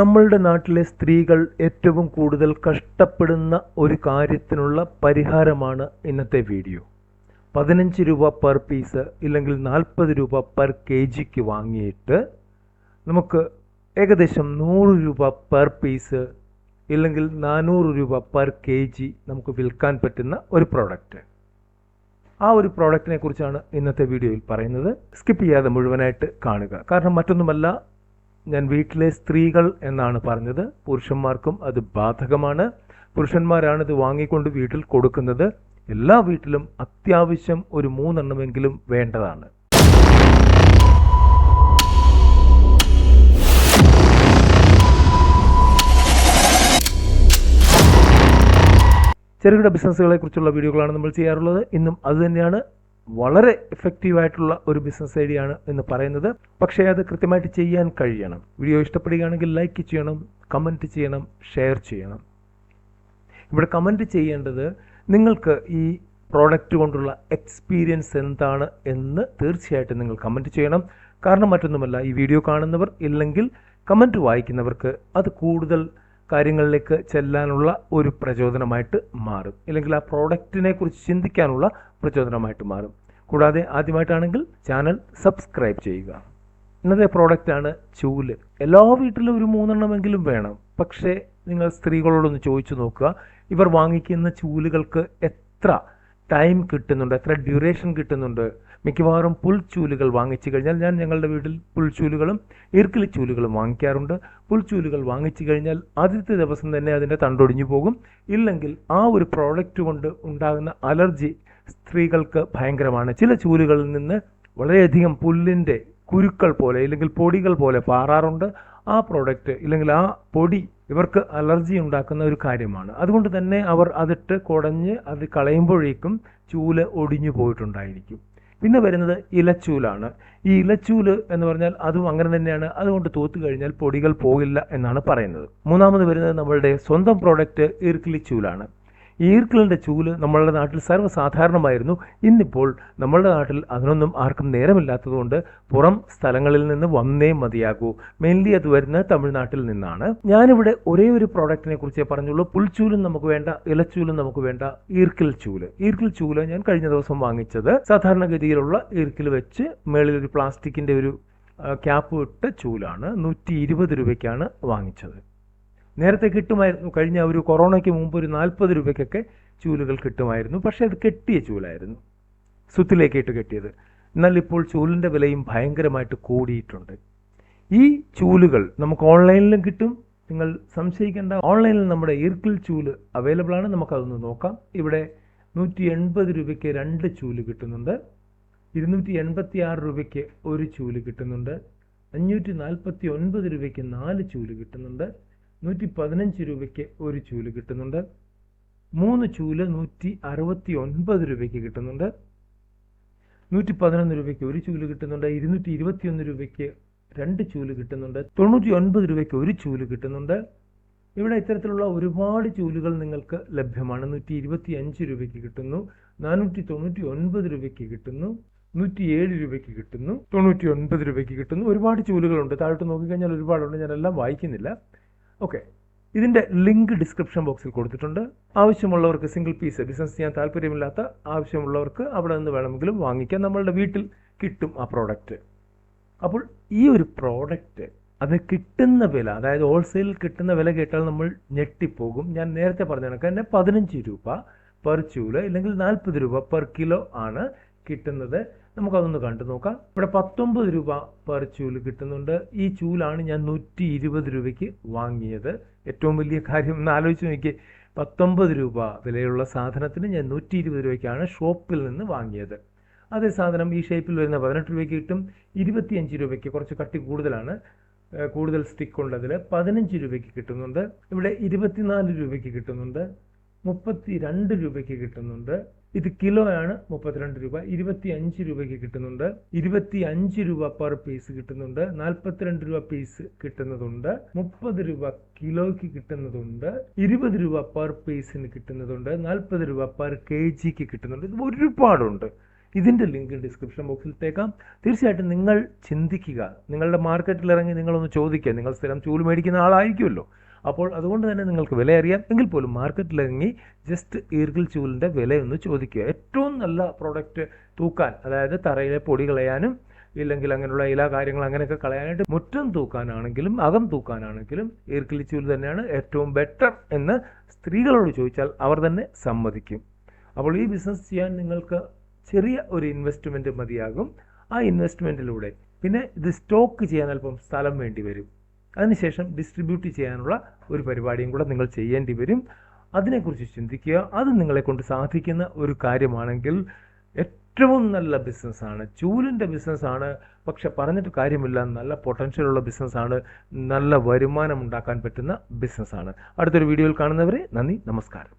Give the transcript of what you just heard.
നമ്മളുടെ നാട്ടിലെ സ്ത്രീകൾ ഏറ്റവും കൂടുതൽ കഷ്ടപ്പെടുന്ന ഒരു കാര്യത്തിനുള്ള പരിഹാരമാണ് ഇന്നത്തെ വീഡിയോ. പതിനഞ്ച് രൂപ പെർ പീസ് ഇല്ലെങ്കിൽ നാൽപ്പത് രൂപ പെർ കെ ജിക്ക് വാങ്ങിയിട്ട് നമുക്ക് ഏകദേശം നൂറ് രൂപ പെർ പീസ് ഇല്ലെങ്കിൽ നാനൂറ് രൂപ പെർ കെ ജി നമുക്ക് വിൽക്കാൻ പറ്റുന്ന ഒരു പ്രോഡക്റ്റ് ആ ഒരു പ്രോഡക്റ്റിനെ കുറിച്ചാണ് ഇന്നത്തെ വീഡിയോയിൽ പറയുന്നത്. സ്കിപ്പ് ചെയ്യാതെ മുഴുവനായിട്ട് കാണുക. കാരണം മറ്റൊന്നുമല്ല ഞാൻ വീട്ടിലെ സ്ത്രീകൾ എന്നാണ് പറഞ്ഞത്. പുരുഷന്മാർക്കും അത് ബാധകമാണ്. പുരുഷന്മാരാണ് ഇത് വാങ്ങിക്കൊണ്ട് വീട്ടിൽ കൊടുക്കുന്നത്. എല്ലാ വീട്ടിലും അത്യാവശ്യം ഒരു മൂന്നെണ്ണമെങ്കിലും വേണ്ടതാണ്. ചെറുകിട ബിസിനസ്സുകളെ കുറിച്ചുള്ള വീഡിയോകളാണ് നമ്മൾ ചെയ്യാറുള്ളത്. ഇന്നും അതുതന്നെയാണ് വളരെ എഫക്റ്റീവ് ആയിട്ടുള്ള ഒരു ബിസിനസ് ഐഡിയ ആണ് എന്ന് പറയുന്നത്. പക്ഷേ അത് കൃത്യമായിട്ട് ചെയ്യാൻ കഴിയണം. വീഡിയോ ഇഷ്ടപ്പെടുകയാണെങ്കിൽ ലൈക്ക് ചെയ്യണം കമന്റ് ചെയ്യണം ഷെയർ ചെയ്യണം. ഇവിടെ കമന്റ് ചെയ്യേണ്ടത് നിങ്ങൾക്ക് ഈ പ്രോഡക്റ്റ് കൊണ്ടുള്ള എക്സ്പീരിയൻസ് എന്താണ് എന്ന് തീർച്ചയായിട്ടും നിങ്ങൾ കമന്റ് ചെയ്യണം. കാരണം മറ്റൊന്നുമല്ല ഈ വീഡിയോ കാണുന്നവർ ഇല്ലെങ്കിൽ കമന്റ് വായിക്കുന്നവർക്ക് അത് കൂടുതൽ കാര്യങ്ങളിലേക്ക് ചെല്ലാനുള്ള ഒരു പ്രചോദനമായിട്ട് മാറും. ഇല്ലെങ്കിൽ ആ പ്രോഡക്റ്റിനെ കുറിച്ച് ചിന്തിക്കാനുള്ള പ്രചോദനമായിട്ട് മാറും. കൂടാതെ ആദ്യമായിട്ടാണെങ്കിൽ ചാനൽ സബ്സ്ക്രൈബ് ചെയ്യുക. ഇന്നത്തെ പ്രോഡക്റ്റാണ് ചൂൽ. എല്ലാ വീട്ടിലും ഒരു മൂന്നെണ്ണമെങ്കിലും വേണം. പക്ഷേ നിങ്ങൾ സ്ത്രീകളോടൊന്ന് ചോദിച്ചു നോക്കുക. ഇവർ വാങ്ങിക്കുന്ന ചൂലുകൾക്ക് എത്ര ടൈം കിട്ടുന്നുണ്ട് എത്ര ഡ്യൂറേഷൻ കിട്ടുന്നുണ്ട് മിക്കവാറും പുൽച്ചൂലുകൾ വാങ്ങിച്ചു കഴിഞ്ഞാൽ ഞാൻ ഞങ്ങളുടെ വീട്ടിൽ പുൽച്ചൂലുകളും ഈർക്കിലി ചൂലുകളും വാങ്ങിക്കാറുണ്ട്. പുൽച്ചൂലുകൾ വാങ്ങിച്ചു കഴിഞ്ഞാൽ ആദ്യത്തെ ദിവസം തന്നെ അതിന്റെ തണ്ടൊടിഞ്ഞു പോകും. ഇല്ലെങ്കിൽ ആ ഒരു പ്രോഡക്റ്റ് കൊണ്ട് ഉണ്ടാകുന്ന അലർജി സ്ത്രീകൾക്ക് ഭയങ്കരമാണ്. ചില ചൂലുകളിൽ നിന്ന് വളരെയധികം പുല്ലിന്റെ കുരുക്കൾ പോലെ ഇല്ലെങ്കിൽ പൊടികൾ പോലെ പാറാറുണ്ട്. ആ പ്രോഡക്റ്റ് ഇല്ലെങ്കിൽ ആ പൊടി ഇവർക്ക് അലർജി ഉണ്ടാക്കുന്ന ഒരു കാര്യമാണ്. അതുകൊണ്ട് തന്നെ അവർ അതിട്ട് കുടഞ്ഞ് അത് കളയുമ്പോഴേക്കും ചൂൽ ഒടിഞ്ഞു പോയിട്ടുണ്ടായിരിക്കും. പിന്നെ വരുന്നത് ഇലച്ചൂലാണ്. ഈ ഇലച്ചൂൽ എന്ന് പറഞ്ഞാൽ അതും അങ്ങനെ തന്നെയാണ്. അതുകൊണ്ട് തൂത്ത് കഴിഞ്ഞാൽ പൊടികൾ പോകില്ല എന്നാണ് പറയുന്നത്. മൂന്നാമത് വരുന്നത് നമ്മളുടെ സ്വന്തം പ്രോഡക്റ്റ് ഈർക്കിലി ചൂലാണ് ഈ ഈർക്കിലിന്റെ ചൂൽ നമ്മളുടെ നാട്ടിൽ സർവസാധാരണമായിരുന്നു. ഇന്നിപ്പോൾ നമ്മളുടെ നാട്ടിൽ അതിനൊന്നും ആർക്കും നേരമില്ലാത്തതുകൊണ്ട് പുറം സ്ഥലങ്ങളിൽ നിന്ന് വന്നേ മതിയാകൂ. മെയിൻലി അത് വരുന്നത് തമിഴ്നാട്ടിൽ നിന്നാണ്. ഞാനിവിടെ ഒരേ ഒരു പ്രോഡക്റ്റിനെ കുറിച്ചേ പറഞ്ഞുള്ളൂ. പുൽച്ചൂലും നമുക്ക് വേണ്ട ഇലച്ചൂലും നമുക്ക് വേണ്ട ഈർക്കിൽ ചൂൽ. ഈർക്കിൽ ചൂൽ ഞാൻ കഴിഞ്ഞ ദിവസം വാങ്ങിച്ചത്. സാധാരണഗതിയിലുള്ള ഈർക്കിൽ വെച്ച് മേളിൽ ഒരു പ്ലാസ്റ്റിക്കിന്റെ ഒരു ക്യാപ്പ് ഇട്ട ചൂലാണ്. നൂറ്റി ഇരുപത് രൂപയ്ക്കാണ് വാങ്ങിച്ചത്. നേരത്തെ കിട്ടുമായിരുന്നു കഴിഞ്ഞ ഒരു കൊറോണയ്ക്ക് മുമ്പ് ഒരു നാൽപ്പത് രൂപയ്ക്കൊക്കെ ചൂലുകൾ കിട്ടുമായിരുന്നു. പക്ഷേ അത് കെട്ടിയ ചൂലായിരുന്നു. സുത്തിലേക്ക് ഇട്ട് കെട്ടിയത്. എന്നാൽ ഇപ്പോൾ ചൂലിന്റെ വിലയും ഭയങ്കരമായിട്ട് കൂടിയിട്ടുണ്ട്. ഈ ചൂലുകൾ നമുക്ക് ഓൺലൈനിലും കിട്ടും. നിങ്ങൾ സംശയിക്കേണ്ട ഓൺലൈനിൽ നമ്മുടെ ഇർക്കിൽ ചൂൽ അവൈലബിൾ ആണ് നമുക്കതൊന്ന് നോക്കാം. ഇവിടെ നൂറ്റി എൺപത് രൂപയ്ക്ക് രണ്ട് ചൂൽ കിട്ടുന്നുണ്ട്. ഇരുന്നൂറ്റി എൺപത്തി ആറ് രൂപയ്ക്ക് ഒരു ചൂൽ കിട്ടുന്നുണ്ട്. അഞ്ഞൂറ്റി നാൽപ്പത്തി ഒൻപത് രൂപയ്ക്ക് നാല് ചൂൽ കിട്ടുന്നുണ്ട്. നൂറ്റി പതിനഞ്ച് രൂപയ്ക്ക് ഒരു ചൂൽ കിട്ടുന്നുണ്ട്. മൂന്ന് ചൂൽ നൂറ്റി അറുപത്തി ഒൻപത് രൂപയ്ക്ക് കിട്ടുന്നുണ്ട്. നൂറ്റി പതിനൊന്ന് രൂപയ്ക്ക് ഒരു ചൂൽ കിട്ടുന്നുണ്ട്. ഇരുന്നൂറ്റി ഇരുപത്തിയൊന്ന് രൂപയ്ക്ക് രണ്ട് ചൂൽ കിട്ടുന്നുണ്ട്. തൊണ്ണൂറ്റി ഒൻപത് രൂപയ്ക്ക് ഒരു ചൂൽ കിട്ടുന്നുണ്ട്. ഇവിടെ ഇത്തരത്തിലുള്ള ഒരുപാട് ചൂലുകൾ നിങ്ങൾക്ക് ലഭ്യമാണ്. നൂറ്റി ഇരുപത്തി അഞ്ച് രൂപയ്ക്ക് കിട്ടുന്നു. നാനൂറ്റി തൊണ്ണൂറ്റി ഒൻപത് രൂപയ്ക്ക് കിട്ടുന്നു. നൂറ്റി ഏഴ് രൂപയ്ക്ക് കിട്ടുന്നു. തൊണ്ണൂറ്റി ഒൻപത് രൂപയ്ക്ക് കിട്ടുന്നു. ഒരുപാട് ചൂലുകളുണ്ട്. താഴോട്ട് നോക്കിക്കഴിഞ്ഞാൽ ഒരുപാടുണ്ട്. ഞാനെല്ലാം വായിക്കുന്നില്ല. ഓക്കെ ഇതിന്റെ ലിങ്ക് ഡിസ്ക്രിപ്ഷൻ ബോക്സിൽ കൊടുത്തിട്ടുണ്ട്. ആവശ്യമുള്ളവർക്ക് സിംഗിൾ പീസ് ബിസിനസ് ചെയ്യാൻ താല്പര്യമില്ലാത്ത ആവശ്യമുള്ളവർക്ക് അവിടെ നിന്ന് വേണമെങ്കിലും വാങ്ങിക്കാം. നമ്മളുടെ വീട്ടിൽ കിട്ടും ആ പ്രോഡക്റ്റ് അപ്പോൾ ഈ ഒരു പ്രോഡക്റ്റ് അത് കിട്ടുന്ന വില അതായത് ഹോൾസെയിൽ കിട്ടുന്ന വില കേട്ടാൽ നമ്മൾ ഞെട്ടിപ്പോകും. ഞാൻ നേരത്തെ പറഞ്ഞ കണക്ക് തന്നെ പതിനഞ്ച് രൂപ പെർ ചൂൽ ഇല്ലെങ്കിൽ നാൽപ്പത് രൂപ പെർ കിലോ ആണ് കിട്ടുന്നത്. നമുക്കതൊന്ന് കണ്ടു നോക്കാം. ഇവിടെ പത്തൊമ്പത് രൂപ പെർ ചൂൽ കിട്ടുന്നുണ്ട്. ഈ ചൂലാണ് ഞാൻ നൂറ്റി ഇരുപത് രൂപയ്ക്ക് വാങ്ങിയത്. ഏറ്റവും വലിയ കാര്യം ഒന്ന് ആലോചിച്ച് നോക്കി പത്തൊമ്പത് രൂപ വിലയുള്ള സാധനത്തിന് ഞാൻ നൂറ്റി ഇരുപത് രൂപയ്ക്കാണ് ഷോപ്പിൽ നിന്ന് വാങ്ങിയത്. അതേ സാധനം ഈ ഷേപ്പിൽ വരുന്ന പതിനെട്ട് രൂപയ്ക്ക് കിട്ടും. ഇരുപത്തിയഞ്ച് രൂപയ്ക്ക് കുറച്ച് കട്ടി കൂടുതലാണ്. കൂടുതൽ സ്റ്റിക്ക് ഉള്ളതിൽ പതിനഞ്ച് രൂപയ്ക്ക് കിട്ടുന്നുണ്ട്. ഇവിടെ ഇരുപത്തിനാല് രൂപയ്ക്ക് കിട്ടുന്നുണ്ട്. മുപ്പത്തി രണ്ട് രൂപയ്ക്ക് കിട്ടുന്നുണ്ട്. ഇത് കിലോ ആണ് മുപ്പത്തിരണ്ട് രൂപ. ഇരുപത്തി അഞ്ച് രൂപയ്ക്ക് കിട്ടുന്നുണ്ട്. ഇരുപത്തി അഞ്ച് രൂപ പെർ പീസ് കിട്ടുന്നുണ്ട്. നാൽപ്പത്തിരണ്ട് രൂപ പീസ് കിട്ടുന്നതുണ്ട്. മുപ്പത് രൂപ കിലോയ്ക്ക് കിട്ടുന്നതുണ്ട്. ഇരുപത് രൂപ പെർ പീസിന് കിട്ടുന്നതുണ്ട്. നാൽപ്പത് രൂപ പെർ കെ ജിക്ക് കിട്ടുന്നുണ്ട്. ഇത് ഒരുപാടുണ്ട്. ഇതിന്റെ ലിങ്ക് ഡിസ്ക്രിപ്ഷൻ ബോക്സിൽ തേക്കാം തീർച്ചയായിട്ടും നിങ്ങൾ ചിന്തിക്കുക. നിങ്ങളുടെ മാർക്കറ്റിൽ ഇറങ്ങി നിങ്ങളൊന്ന് ചോദിക്കുക. നിങ്ങൾ സ്ഥിരം ചൂൽ മേടിക്കുന്ന ആളായിരിക്കുമല്ലോ. അപ്പോൾ അതുകൊണ്ട് തന്നെ നിങ്ങൾക്ക് വില അറിയാം എങ്കിൽ പോലും മാർക്കറ്റിലിറങ്ങി ജസ്റ്റ് ഈർക്കിൽ ചൂലിന്റെ വിലയൊന്ന് ചോദിക്കുക. ഏറ്റവും നല്ല പ്രോഡക്റ്റ് തൂക്കാൻ അതായത് തറയിലെ പൊടി കളയാനും ഇല്ലെങ്കിൽ അങ്ങനെയുള്ള ഇല കാര്യങ്ങൾ അങ്ങനെയൊക്കെ കളയാനായിട്ട് മുറ്റം തൂക്കാനാണെങ്കിലും അകം തൂക്കാനാണെങ്കിലും ഈർക്കിലി ചൂൽ തന്നെയാണ് ഏറ്റവും ബെറ്റർ എന്ന് സ്ത്രീകളോട് ചോദിച്ചാൽ അവർ തന്നെ സമ്മതിക്കും. അപ്പോൾ ഈ ബിസിനസ് ചെയ്യാൻ നിങ്ങൾക്ക് ചെറിയ ഒരു ഇൻവെസ്റ്റ്മെന്റ് മതിയാകും. ആ ഇൻവെസ്റ്റ്മെന്റിലൂടെ പിന്നെ ഇത് സ്റ്റോക്ക് ചെയ്യാൻ അല്പം സ്ഥലം വേണ്ടി വരും. അതിനുശേഷം ഡിസ്ട്രിബ്യൂട്ട് ചെയ്യാനുള്ള ഒരു പരിപാടിയും കൂടെ നിങ്ങൾ ചെയ്യേണ്ടി വരും. അതിനെക്കുറിച്ച് ചിന്തിക്കുക. അത് നിങ്ങളെ കൊണ്ട് സാധിക്കുന്ന ഒരു കാര്യമാണെങ്കിൽ ഏറ്റവും നല്ല ബിസിനസ്സാണ് ചൂലിന്റെ ബിസിനസ്സാണ് പക്ഷെ പറഞ്ഞിട്ട് കാര്യമില്ല. നല്ല പൊട്ടൻഷ്യലുള്ള ബിസിനസ്സാണ് നല്ല വരുമാനം ഉണ്ടാക്കാൻ പറ്റുന്ന ബിസിനസ്സാണ് അടുത്തൊരു വീഡിയോയിൽ കാണുന്നവരെ നന്ദി. നമസ്കാരം.